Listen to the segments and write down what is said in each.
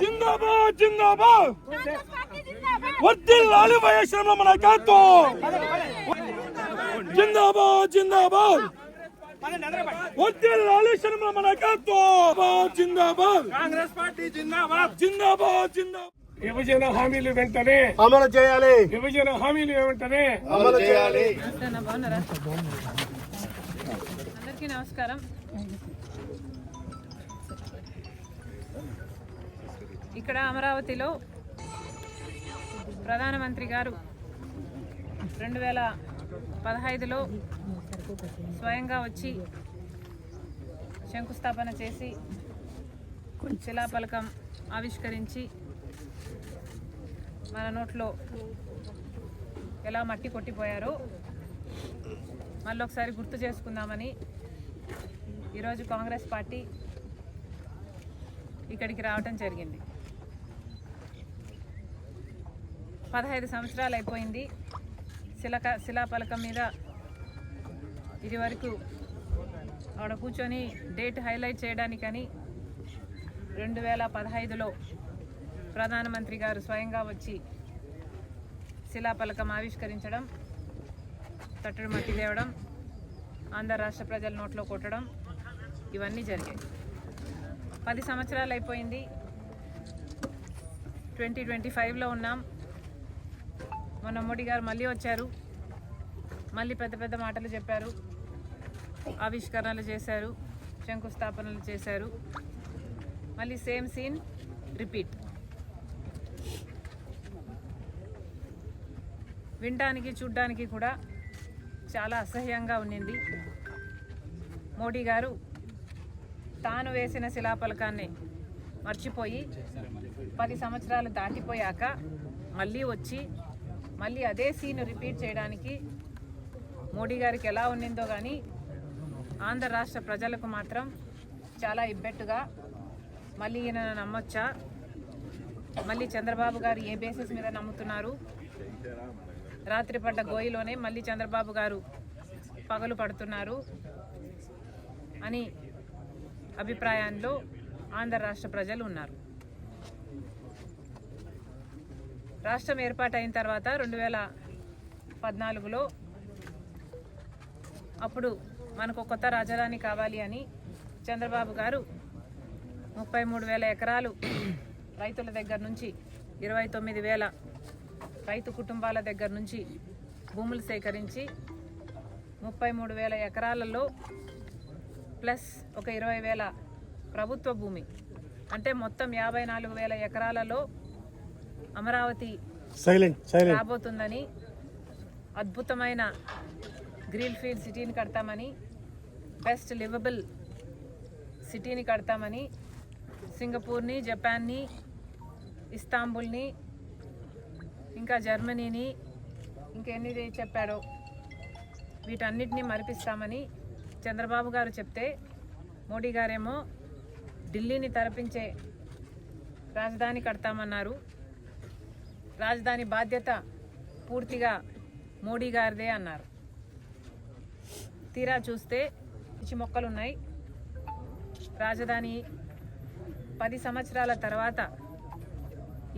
జిందాబాద్! జిందాబాద్! వర్దిల్లాలి వైఎస్ రామ నాయకత్వం జిందాబాద్! జిందాబాద్! వర్దిల్లాలి శర్మ నాయకత్వం జిందాబాద్! కాంగ్రెస్ పార్టీ జిందాబాద్! జిందాబాద్! జిందాబాద్! విభజన హామీలు వెంటనే! అమలు చేయాలి! విభజన హామీలు వెంటనే! అమలు చేయాలి! అందరికీ నమస్కారం. ఇక్కడ అమరావతిలో ప్రధానమంత్రి గారు రెండు వేల పదహైదులో స్వయంగా వచ్చి శంకుస్థాపన చేసి శిలాఫలకం ఆవిష్కరించి మన నోట్లో ఎలా మట్టి కొట్టిపోయారో మళ్ళీ ఒకసారి గుర్తు చేసుకుందామని ఈరోజు కాంగ్రెస్ పార్టీ ఇక్కడికి రావటం జరిగింది. పదహైదు సంవత్సరాలు అయిపోయింది. శిలక శిలాఫలకం మీద ఇది వరకు ఆడ కూర్చొని డేట్ హైలైట్ చేయడానికని రెండు వేల పదహైదులో ప్రధానమంత్రి గారు స్వయంగా వచ్చి శిలాఫలకం ఆవిష్కరించడం తట్టుడు మట్టి తేవడం ఆంధ్ర రాష్ట్ర ప్రజల నోట్లో కొట్టడం ఇవన్నీ జరిగాయి. పది సంవత్సరాలు అయిపోయింది. ట్వంటీ ట్వంటీ ఫైవ్లో ఉన్నాం. మొన్న మోడీ గారు మళ్ళీ వచ్చారు. మళ్ళీ పెద్ద పెద్ద మాటలు చెప్పారు. ఆవిష్కరణలు చేశారు. శంకుస్థాపనలు చేశారు. మళ్ళీ సేమ్ సీన్ రిపీట్. వినడానికి చూడ్డానికి కూడా చాలా అసహ్యంగా ఉండింది మోడీ గారు తాను వేసిన శిలాఫలకాన్ని మర్చిపోయి పది సంవత్సరాలు దాటిపోయాక మళ్ళీ వచ్చి మళ్ళీ అదే సీన్ రిపీట్ చేయడానికి మోడీ గారికి ఎలా ఉండిందో కానీ ఆంధ్ర రాష్ట్ర ప్రజలకు మాత్రం చాలా ఇబ్బెట్టుగా మళ్ళీ ఈయన నమ్మొచ్చా? మళ్ళీ చంద్రబాబు గారు ఏ బేసిస్ మీద నమ్ముతున్నారు? రాత్రి పడ్డ గోయిలోనే మళ్ళీ చంద్రబాబు గారు పగలు పడుతున్నారు అని అభిప్రాయంలో ఆంధ్ర రాష్ట్ర ప్రజలు ఉన్నారు. రాష్ట్రం ఏర్పాటైన తర్వాత రెండు వేల పద్నాలుగులో అప్పుడు మనకు కొత్త రాజధాని కావాలి అని చంద్రబాబు గారు ముప్పై మూడు వేల ఎకరాలు రైతుల దగ్గర నుంచి ఇరవై తొమ్మిది వేల రైతు కుటుంబాల దగ్గర నుంచి భూములు సేకరించి ముప్పై మూడు వేల ఎకరాలలో ప్లస్ ఒక ఇరవై వేల ప్రభుత్వ భూమి. అంటే మొత్తం యాభై నాలుగు వేల ఎకరాలలో అమరావతి రాబోతుందని అద్భుతమైన గ్రీన్ ఫీల్డ్ సిటీని కడతామని బెస్ట్ లివబుల్ సిటీని కడతామని సింగపూర్ని జపాన్ని ఇస్తాంబుల్ని ఇంకా జర్మనీని ఇంకెన్ని చెప్పాడో వీటన్నిటిని మరిపిస్తామని చంద్రబాబు గారు చెప్తే మోడీ గారేమో ఢిల్లీని తరపించే రాజధాని కడతామన్నారు. రాజధాని బాధ్యత పూర్తిగా మోడీ గారిదే అన్నారు. తీరా చూస్తే పిచ్చి మొక్కలు ఉన్నాయి రాజధాని పది సంవత్సరాల తర్వాత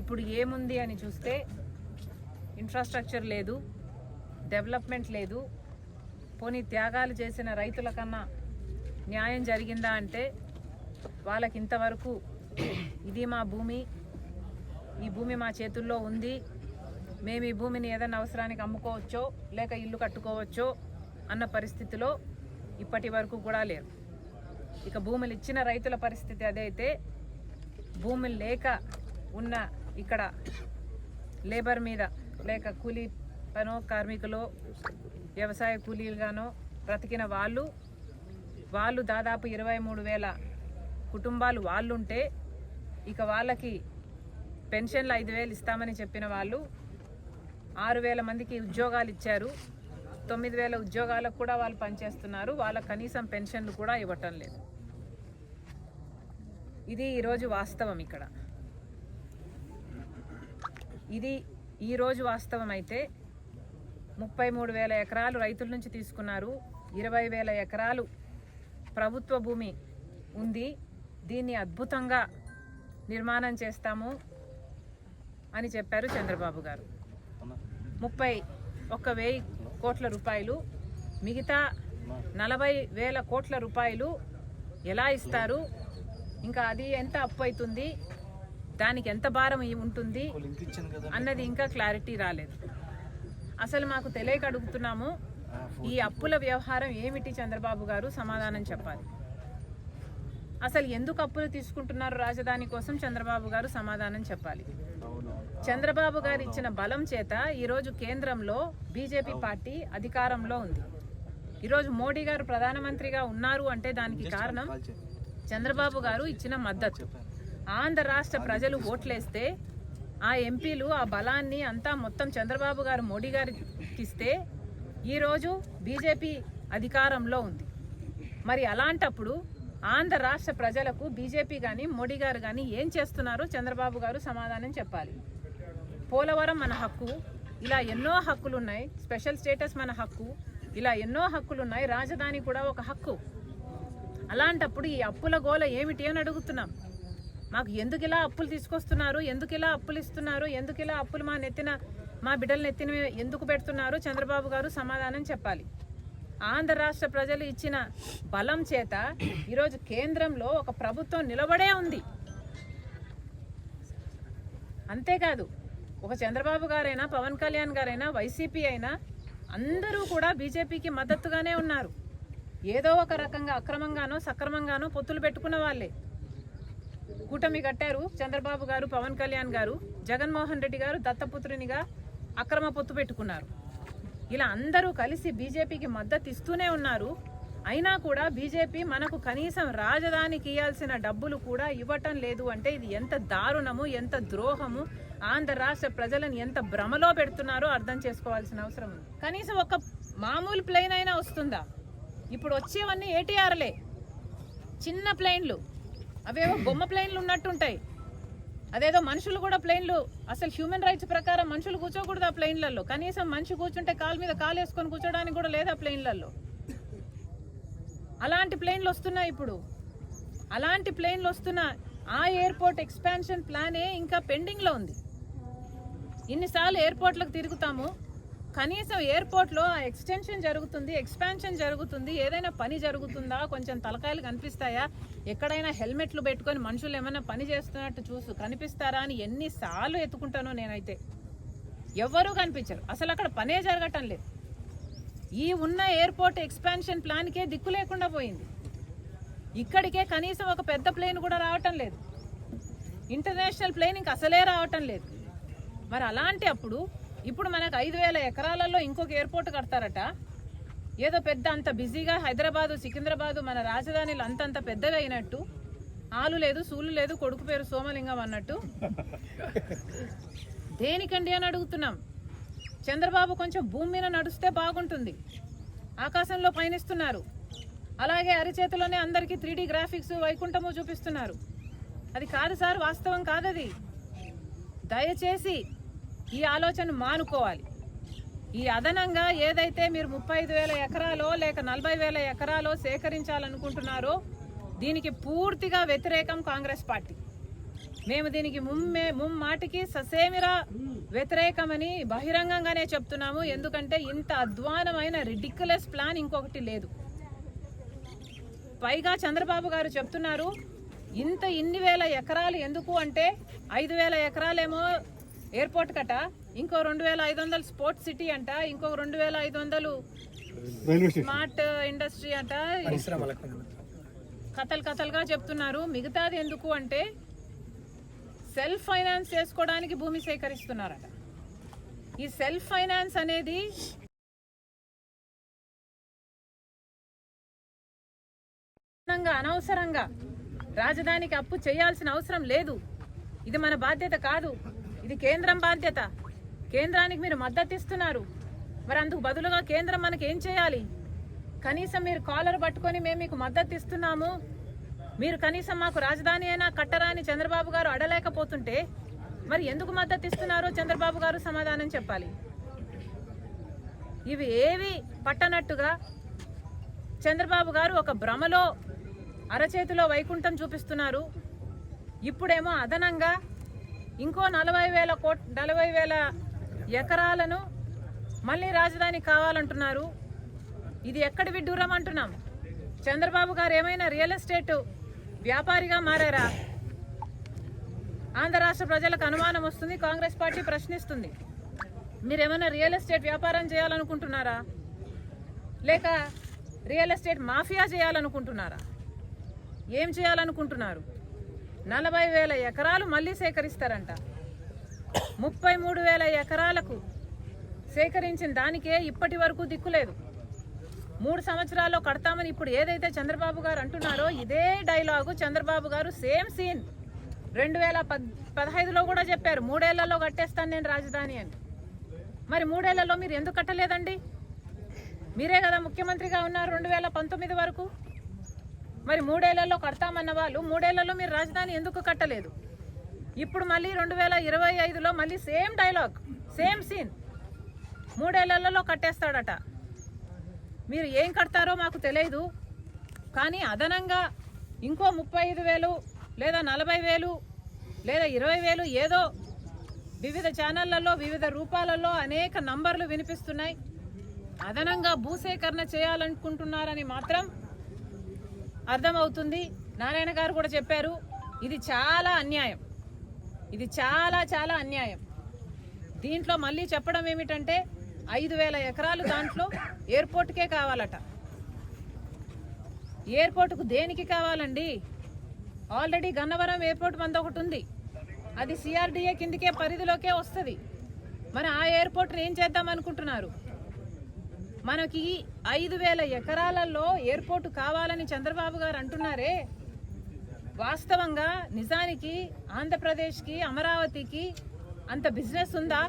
ఇప్పుడు ఏముంది అని చూస్తే ఇన్ఫ్రాస్ట్రక్చర్ లేదు డెవలప్మెంట్ లేదు. పోనీ త్యాగాలు చేసిన రైతుల కన్నా న్యాయం జరిగిందా అంటే వాళ్ళకి ఇంతవరకు ఇది మా భూమి ఈ భూమి మా చేతుల్లో ఉంది. మేము ఈ భూమిని ఏదైనా అవసరానికి అమ్ముకోవచ్చో లేక ఇల్లు కట్టుకోవచ్చో అన్న పరిస్థితిలో ఇప్పటి వరకు కూడా లేరు. ఇక భూములు ఇచ్చిన రైతుల పరిస్థితి అదైతే భూములు లేక ఉన్న ఇక్కడ లేబర్ మీద లేక కూలీ పనో కార్మికులు వ్యవసాయ కూలీలుగానో బ్రతికిన వాళ్ళు వాళ్ళు దాదాపు ఇరవై మూడు వేల కుటుంబాలు వాళ్ళుంటే ఇక వాళ్ళకి పెన్షన్లు ఐదు వేలు ఇస్తామని చెప్పిన వాళ్ళు ఆరు వేల మందికి ఉద్యోగాలు ఇచ్చారు. తొమ్మిది వేల ఉద్యోగాలకు కూడా వాళ్ళు పనిచేస్తున్నారు. వాళ్ళ కనీసం పెన్షన్లు కూడా ఇవ్వటం లేదు. ఇది ఈరోజు వాస్తవం ఇక్కడ. ఇది ఈరోజు వాస్తవం అయితే ముప్పై మూడు వేల ఎకరాలు రైతుల నుంచి తీసుకున్నారు. ఇరవై వేల ఎకరాలు ప్రభుత్వ భూమి ఉంది. దీన్ని అద్భుతంగా నిర్మాణం చేస్తాము. అని చెప్పారు చంద్రబాబు గారు. ముప్పై ఒక్క వెయ్యి కోట్ల రూపాయలు మిగతా నలభై వేల కోట్ల రూపాయలు ఎలా ఇస్తారు? ఇంకా అది ఎంత అప్పు అవుతుంది? దానికి ఎంత భారం ఉంటుంది? అన్నది ఇంకా క్లారిటీ రాలేదు. అసలు మాకు తెలియక అడుగుతున్నాము ఈ అప్పుల వ్యవహారం ఏమిటి చంద్రబాబు గారు? సమాధానం చెప్పాలి. అసలు ఎందుకు అప్పులు తీసుకుంటున్నారు రాజధాని కోసం చంద్రబాబు గారు సమాధానం చెప్పాలి. చంద్రబాబు గారు ఇచ్చిన బలం చేత ఈరోజు కేంద్రంలో బీజేపీ పార్టీ అధికారంలో ఉంది. ఈరోజు మోడీ గారు ప్రధానమంత్రిగా ఉన్నారు అంటే దానికి కారణం చంద్రబాబు గారు ఇచ్చిన మద్దతు. ఆంధ్ర రాష్ట్ర ప్రజలు ఓట్లేస్తే ఆ ఎంపీలు ఆ బలాన్ని అంతా మొత్తం చంద్రబాబు గారు మోడీ గారికి ఇస్తే ఈరోజు బీజేపీ అధికారంలో ఉంది. మరి అలాంటప్పుడు ఆంధ్ర రాష్ట్ర ప్రజలకు బీజేపీ కానీ మోడీ గారు కానీ ఏం చేస్తున్నారో చంద్రబాబు గారు సమాధానం చెప్పాలి. పోలవరం మన హక్కు. ఇలా ఎన్నో హక్కులు ఉన్నాయి స్పెషల్ స్టేటస్ మన హక్కు. ఇలా ఎన్నో హక్కులు ఉన్నాయి రాజధాని కూడా ఒక హక్కు. అలాంటప్పుడు ఈ అప్పుల గోల ఏమిటి అని అడుగుతున్నాం. మాకు ఎందుకు ఇలా అప్పులు తీసుకొస్తున్నారు? ఎందుకు ఇలా అప్పులు ఇస్తున్నారు? ఎందుకు ఇలా అప్పులు మా నెత్తిన మా బిడ్డల నెత్తిన ఎందుకు పెడుతున్నారు? చంద్రబాబు గారు సమాధానం చెప్పాలి. ఆంధ్ర రాష్ట్ర ప్రజలు ఇచ్చిన బలం చేత ఈరోజు కేంద్రంలో ఒక ప్రభుత్వం నిలబడే ఉంది. అంతేకాదు ఒక చంద్రబాబు గారైనా పవన్ కళ్యాణ్ గారైనా వైసీపీ అయినా అందరూ కూడా బీజేపీకి మద్దతుగానే ఉన్నారు. ఏదో ఒక రకంగా అక్రమంగానో సక్రమంగానో పొత్తులు పెట్టుకున్న వాళ్ళే. కూటమి కట్టారు చంద్రబాబు గారు పవన్ కళ్యాణ్ గారు జగన్మోహన్ రెడ్డి గారు దత్తపుత్రునిగా అక్రమ పొత్తు పెట్టుకున్నారు. ఇలా అందరూ కలిసి బీజేపీకి మద్దతు ఇస్తూనే ఉన్నారు. అయినా కూడా బీజేపీ మనకు కనీసం రాజధానికి ఇవ్వాల్సిన డబ్బులు కూడా ఇవ్వటం లేదు అంటే ఇది ఎంత దారుణము ఎంత ద్రోహము? ఆంధ్ర రాష్ట్ర ప్రజలను ఎంత భ్రమలో పెడుతున్నారో అర్థం చేసుకోవాల్సిన అవసరం ఉంది. కనీసం ఒక మామూలు ప్లేన్ అయినా వస్తుందా? ఇప్పుడు వచ్చేవన్నీ ఏటీఆర్లే చిన్న ప్లేన్లు. అవేవో బొమ్మ ప్లేన్లు ఉన్నట్టుంటాయి. అదేదో మనుషులు కూడా ప్లేన్లు అసలు హ్యూమన్ రైట్స్ ప్రకారం మనుషులు కూర్చోకూడదు ఆ ప్లేన్లలో. కనీసం మనిషి కూర్చుంటే కాలు మీద కాలు వేసుకొని కూర్చోడానికి కూడా లేదు ఆ ప్లేన్లలో. అలాంటి ప్లేన్లు వస్తున్నాయి ఇప్పుడు. అలాంటి ప్లేన్లు వస్తున్న ఆ ఎయిర్పోర్ట్ ఎక్స్పాన్షన్ ప్లానే ఇంకా పెండింగ్లో ఉంది. ఇన్నిసార్లు ఎయిర్పోర్ట్లకు తిరుగుతాము. కనీసం ఎయిర్పోర్ట్లో ఆ ఎక్స్టెన్షన్ జరుగుతుంది ఎక్స్పాన్షన్ జరుగుతుంది ఏదైనా పని జరుగుతుందా? కొంచెం తలకాయలు కనిపిస్తాయా? ఎక్కడైనా హెల్మెట్లు పెట్టుకొని మనుషులు ఏమైనా పని చేస్తున్నట్టు చూసు కనిపిస్తారా అని ఎన్నిసార్లు ఎత్తుకుంటానో నేనైతే. ఎవ్వరూ కనిపించరు. అసలు అక్కడ పనే జరగటం లేదు. ఈ ఉన్న ఎయిర్పోర్ట్ ఎక్స్పాన్షన్ ప్లాన్కే దిక్కు లేకుండా పోయింది. ఇక్కడికే కనీసం ఒక పెద్ద ప్లేన్ కూడా రావటం లేదు. ఇంటర్నేషనల్ ప్లేన్ ఇంక అసలే రావటం లేదు. మరి అలాంటి అప్పుడు ఇప్పుడు మనకు ఐదు వేల ఎకరాలలో ఇంకొక ఎయిర్పోర్ట్ కడతారట. ఏదో పెద్ద అంత బిజీగా హైదరాబాదు సికింద్రాబాదు మన రాజధానిలో అంతంత పెద్దగా అయినట్టు ఆలు లేదు సూలు లేదు కొడుకు పేరు సోమలింగం అన్నట్టు. దేనికండి అని అడుగుతున్నాం. చంద్రబాబు కొంచెం భూమి మీద నడుస్తే బాగుంటుంది. ఆకాశంలో పయనిస్తున్నారు. అలాగే అరిచేతిలోనే అందరికీ త్రీ గ్రాఫిక్స్ వైకుంఠము చూపిస్తున్నారు. అది కాదు సార్ వాస్తవం కాదది. దయచేసి ఈ ఆలోచన మానుకోవాలి. ఈ అదనంగా ఏదైతే మీరు ముప్పై ఐదు వేల ఎకరాలో లేక నలభై వేల ఎకరాలో సేకరించాలనుకుంటున్నారో దీనికి పూర్తిగా వ్యతిరేకం కాంగ్రెస్ పార్టీ. మేము దీనికి ముమ్మే ముమ్మాటికి ససేమిరా వ్యతిరేకమని బహిరంగంగానే చెప్తున్నాము. ఎందుకంటే ఇంత అధ్వానమైన రిడిక్యులస్ ప్లాన్ ఇంకొకటి లేదు. పైగా చంద్రబాబు గారు చెప్తున్నారు ఇంత ఇన్ని వేల ఎకరాలు ఎందుకు అంటే ఐదు వేల ఎకరాలేమో ఎయిర్పోర్ట్ కట? ఇంకో రెండు వేల ఐదు వందలు స్పోర్ట్స్ సిటీ అంట ఇంకో రెండు వేల ఐదు వందలు రైల్వే స్టేషన్. స్మార్ట్ ఇండస్ట్రీ అంట. కథలు కథలుగా చెప్తున్నారు. మిగతాది ఎందుకు అంటే సెల్ఫ్ ఫైనాన్స్ చేసుకోవడానికి భూమి సేకరిస్తున్నారట. ఈ సెల్ఫ్ ఫైనాన్స్ అనేది అనవసరంగా రాజధానికి అప్పు చేయాల్సిన అవసరం లేదు. ఇది మన బాధ్యత కాదు. ఇది కేంద్రం బాధ్యత. కేంద్రానికి మీరు మద్దతు ఇస్తున్నారు. మరి అందుకు బదులుగా కేంద్రం మనకి ఏం చేయాలి? కనీసం మీరు కాలర్ పట్టుకొని మేము మీకు మద్దతు ఇస్తున్నాము. మీరు కనీసం మాకు రాజధాని అయినా కట్టరా అని చంద్రబాబు గారు అడలేకపోతుంటే మరి ఎందుకు మద్దతు ఇస్తున్నారో చంద్రబాబు గారు సమాధానం చెప్పాలి. ఇవి ఏవి పట్టనట్టుగా చంద్రబాబు గారు ఒక భ్రమలో అరచేతిలో వైకుంఠం చూపిస్తున్నారు. ఇప్పుడేమో అదనంగా ఇంకో నలభై వేల కోట్ నలభై వేల ఎకరాలను మళ్ళీ రాజధాని కావాలంటున్నారు. ఇది ఎక్కడ విడ్డూరం అంటున్నాం? చంద్రబాబు గారు ఏమైనా రియల్ ఎస్టేట్ వ్యాపారిగా మారారా? ఆంధ్ర రాష్ట్ర ప్రజలకు అనుమానం వస్తుంది కాంగ్రెస్ పార్టీ ప్రశ్నిస్తుంది. మీరేమైనా రియల్ ఎస్టేట్ వ్యాపారం చేయాలనుకుంటున్నారా? లేక రియల్ ఎస్టేట్ మాఫియా చేయాలనుకుంటున్నారా? ఏం చేయాలనుకుంటున్నారు? నలభై వేల ఎకరాలు మళ్ళీ సేకరిస్తారంట. ముప్పై మూడు వేల ఎకరాలకు సేకరించిన దానికే ఇప్పటి వరకు దిక్కులేదు మూడు సంవత్సరాల్లో కడతామని ఇప్పుడు ఏదైతే చంద్రబాబు గారు అంటున్నారో ఇదే డైలాగు చంద్రబాబు గారు సేమ్ సీన్. రెండు వేల పద్ పదహైదులో కూడా చెప్పారు మూడేళ్ళలో కట్టేస్తాను నేను రాజధాని అని. మరి మూడేళ్ళలో మీరు ఎందుకు కట్టలేదండి? మీరే కదా ముఖ్యమంత్రిగా ఉన్నారు రెండు వేల పంతొమ్మిది వరకు. మరి మూడేళ్ళలో కడతామన్న వాళ్ళు మూడేళ్ళలో మీరు రాజధాని ఎందుకు కట్టలేదు? ఇప్పుడు మళ్ళీ రెండు వేల ఇరవై ఐదులో మళ్ళీ సేమ్ డైలాగ్ సేమ్ సీన్. మూడేళ్ళలో కట్టేస్తాడట. మీరు ఏం కడతారో మాకు తెలియదు. కానీ అదనంగా ఇంకో ముప్పై ఐదు వేలు లేదా నలభై వేలు లేదా ఇరవై వేలు ఏదో వివిధ ఛానళ్ళలో వివిధ రూపాలలో అనేక నంబర్లు వినిపిస్తున్నాయి. అదనంగా భూసేకరణ చేయాలనుకుంటున్నారని మాత్రం అర్థమవుతుంది. నారాయణ గారు కూడా చెప్పారు ఇది చాలా అన్యాయం. ఇది చాలా చాలా అన్యాయం. దీంట్లో మళ్ళీ చెప్పడం ఏమిటంటే ఐదు వేల ఎకరాలు దాంట్లో ఎయిర్పోర్ట్కే కావాలట. ఎయిర్పోర్ట్కు దేనికి కావాలండి? ఆల్రెడీ గన్నవరం ఎయిర్పోర్ట్ మంది ఒకటి ఉంది. అది సిఆర్డిఏ కిందకే పరిధిలోకే వస్తుంది. మరి ఆ ఎయిర్పోర్ట్ని ఏం చేద్దాం అనుకుంటున్నారు? మనకి ఐదు వేల ఎకరాలలో ఎయిర్పోర్ట్ కావాలని చంద్రబాబు గారు అంటున్నారే. వాస్తవంగా నిజానికి ఆంధ్రప్రదేశ్కి అమరావతికి అంత బిజినెస్ ఉందా?